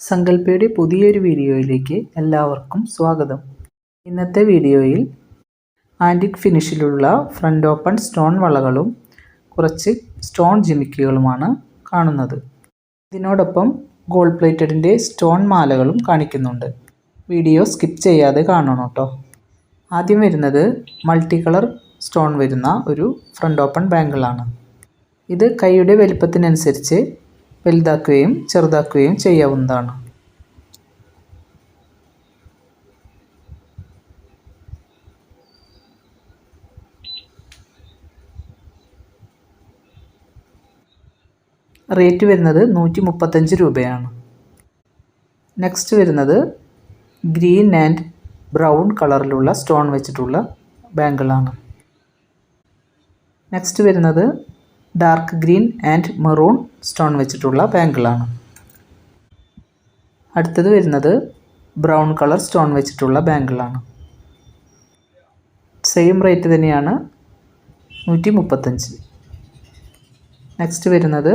സങ്കല്പയുടെ പുതിയൊരു വീഡിയോയിലേക്ക് എല്ലാവർക്കും സ്വാഗതം. ഇന്നത്തെ വീഡിയോയിൽ ആന്റിക് ഫിനിഷിലുള്ള ഫ്രണ്ട് ഓപ്പൺ സ്റ്റോൺ വളകളും കുറച്ച് സ്റ്റോൺ ജിമിക്കുകളുമാണ് കാണുന്നത്. ഇതിനോടൊപ്പം ഗോൾഡ് പ്ലേറ്റഡിന്റെ സ്റ്റോൺ മാലകളും കാണിക്കുന്നുണ്ട്. വീഡിയോ സ്കിപ്പ് ചെയ്യാതെ കാണണം കേട്ടോ. ആദ്യം വരുന്നത് മൾട്ടി കളർ സ്റ്റോൺ വരുന്ന ഒരു ഫ്രണ്ട് ഓപ്പൺ ബാങ്കിളാണ് ഇത് കൈയുടെ വലിപ്പത്തിനനുസരിച്ച് വലുതാക്കുകയും ചെറുതാക്കുകയും ചെയ്യാവുന്നതാണ്. റേറ്റ് വരുന്നത് നൂറ്റി മുപ്പത്തഞ്ച് രൂപയാണ്. നെക്സ്റ്റ് വരുന്നത് ഗ്രീൻ ആൻഡ് ബ്രൗൺ കളറിലുള്ള സ്റ്റോൺ വെച്ചിട്ടുള്ള ബാങ്കിളാണ്. നെക്സ്റ്റ് വരുന്നത് dark green and maroon stone വെച്ചിട്ടുള്ള ബാങ്കിളാണ്. അടുത്തത് വരുന്നത് ബ്രൗൺ കളർ സ്റ്റോൺ വെച്ചിട്ടുള്ള ബാങ്കിളാണ്. സെയിം റേറ്റ് തന്നെയാണ് നൂറ്റി മുപ്പത്തഞ്ച് നെക്സ്റ്റ് വരുന്നത്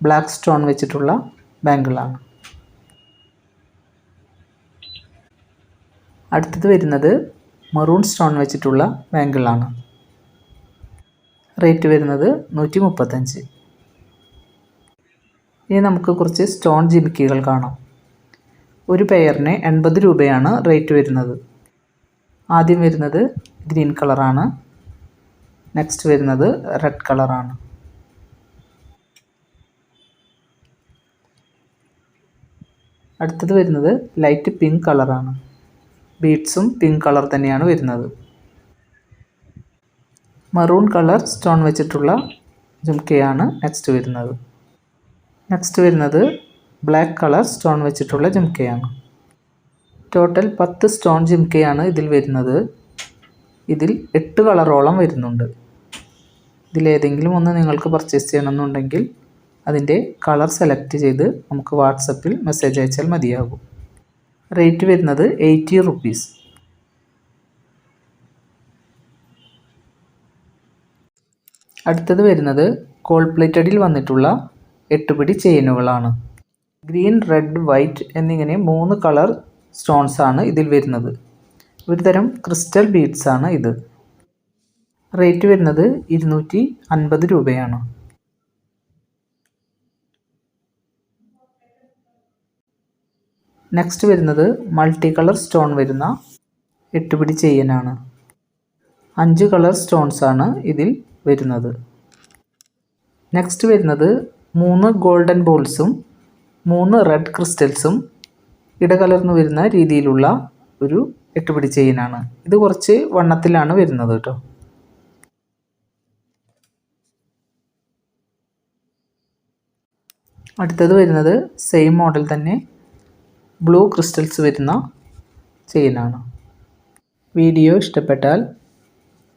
ബ്ലാക്ക് സ്റ്റോൺ വെച്ചിട്ടുള്ള ബാങ്കിളാണ്. അടുത്തത് വരുന്നത് മെറൂൺ സ്റ്റോൺ വെച്ചിട്ടുള്ള ബാങ്കിളാണ്. റേറ്റ് വരുന്നത് നൂറ്റി മുപ്പത്തഞ്ച് ഇനി നമുക്ക് കുറച്ച് സ്റ്റോൺ ജിമിക്കികൾ കാണാം. ഒരു പെയറിന് എൺപത് രൂപയാണ് റേറ്റ് വരുന്നത്. ആദ്യം വരുന്നത് ഗ്രീൻ കളറാണ്. നെക്സ്റ്റ് വരുന്നത് റെഡ് കളറാണ്. അടുത്തത് വരുന്നത് ലൈറ്റ് പിങ്ക് കളറാണ്. ബീഡ്സും പിങ്ക് കളർ തന്നെയാണ് വരുന്നത്. മറൂൺ കളർ സ്റ്റോൺ വെച്ചിട്ടുള്ള ജുംക്കയാണ് നെക്സ്റ്റ് വരുന്നത്. നെക്സ്റ്റ് വരുന്നത് ബ്ലാക്ക് കളർ സ്റ്റോൺ വെച്ചിട്ടുള്ള ജുംക്കയാണ് ടോട്ടൽ പത്ത് സ്റ്റോൺ ജിംക്കയാണ് ഇതിൽ വരുന്നത്. ഇതിൽ എട്ട് കളറോളം വരുന്നുണ്ട്. ഇതിലേതെങ്കിലും ഒന്ന് നിങ്ങൾക്ക് പർച്ചേസ് ചെയ്യണമെന്നുണ്ടെങ്കിൽ അതിന്റെ കളർ സെലക്ട് ചെയ്ത് നമുക്ക് വാട്സപ്പിൽ മെസ്സേജ് അയച്ചാൽ മതിയാകും. റേറ്റ് വരുന്നത് എയ്റ്റി റുപ്പീസ് അടുത്തത് വരുന്നത് കോൾ പ്ലേറ്റഡിൽ വന്നിട്ടുള്ള എട്ടുപിടി ചെയിനുകളാണ്. ഗ്രീൻ റെഡ് വൈറ്റ് എന്നിങ്ങനെ മൂന്ന് കളർ സ്റ്റോൺസ് ആണ് ഇതിൽ വരുന്നത്. ഒരു തരം ക്രിസ്റ്റൽ ബീഡ്സ് ആണ് ഇത്. റേറ്റ് വരുന്നത് ഇരുന്നൂറ്റി അൻപത് രൂപയാണ്. നെക്സ്റ്റ് വരുന്നത് മൾട്ടി കളർ സ്റ്റോൺ വരുന്ന എട്ടുപിടി ചെയിനാണ്. അഞ്ച് കളർ സ്റ്റോൺസ് ആണ് ഇതിൽ വരുന്നത്. നെക്സ്റ്റ് വരുന്നത് മൂന്ന് ഗോൾഡൻ ബോൾസും മൂന്ന് റെഡ് ക്രിസ്റ്റൽസും ഇടകലർന്നു വരുന്ന രീതിയിലുള്ള ഒരു എട്ടുപിടി ചെയിനാണ് ഇത് കുറച്ച് വണ്ണത്തിലാണ് വരുന്നത് കേട്ടോ. അടുത്തത് വരുന്നത് സെയിം മോഡൽ തന്നെ ബ്ലൂ ക്രിസ്റ്റൽസ് വരുന്ന ചെയിനാണ് വീഡിയോ ഇഷ്ടപ്പെട്ടാൽ